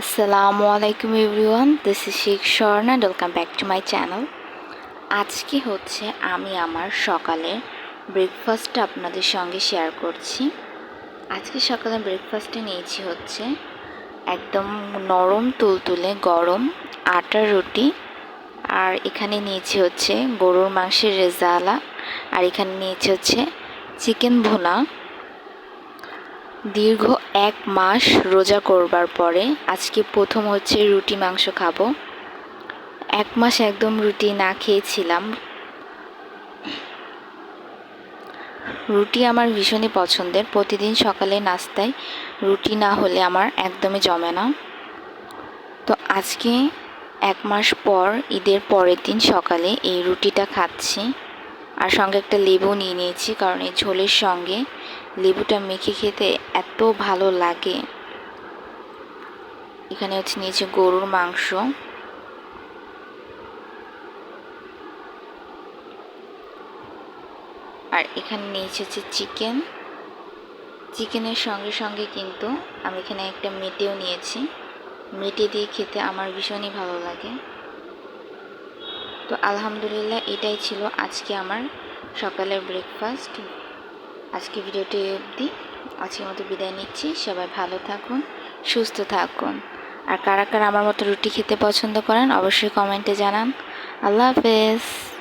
আসসালামু আলাইকুম everyone this is Sheikh Swarna welcome back to my channel আজকে হচ্ছে আমি আমার সকালের ব্রেকফাস্টটা আপনাদের সঙ্গে শেয়ার করছি। আজকে সকালে ব্রেকফাস্টে নিয়েছি হচ্ছে একদম নরম, তুলতুলে, গরম আটার রুটি। আর এখানে নিয়েছি হচ্ছে গরুর মাংসের রেজালা। আর এখানে নিয়েছি হচ্ছে চিকেন ভুনা। দীর্ঘ এক মাস রোজা করবার পরে আজকে প্রথম হচ্ছে রুটি, মাংস খাব। এক মাস একদম রুটি না খেয়েছিলাম। রুটি আমার ভীষণই পছন্দের। প্রতিদিন সকালে নাস্তায় রুটি না হলে আমার একদমই জমে না। তো আজকে এক মাস পর, ঈদের পরের দিন সকালে এই রুটিটা খাচ্ছি। আর সঙ্গে একটা লেবু নিয়ে নিয়েছি, কারণ এই ঝোলের সঙ্গে লেবুটা মেখে খেতে এত ভালো লাগে। এখানে হচ্ছে নিয়েছি গরুর মাংস। আর এখানে নিয়েছি হচ্ছে চিকেন। চিকেনের সঙ্গে সঙ্গে কিন্তু আমি এখানে একটা মেটেও নিয়েছি। মেটে দিয়ে খেতে আমার ভীষণই ভালো লাগে। তো আলহামদুলিল্লাহ এটাই ছিল আজকে আমার সকালের ব্রেকফাস্ট আজকে ভিডিওটি অবধি আজকের মতো বিদায় নিচ্ছি। সবাই ভালো থাকুন, সুস্থ থাকুন। আর কারা কারা আমার মতো রুটি খেতে পছন্দ করেন, অবশ্যই কমেন্টে জানান। আল্লাহ হাফেজ।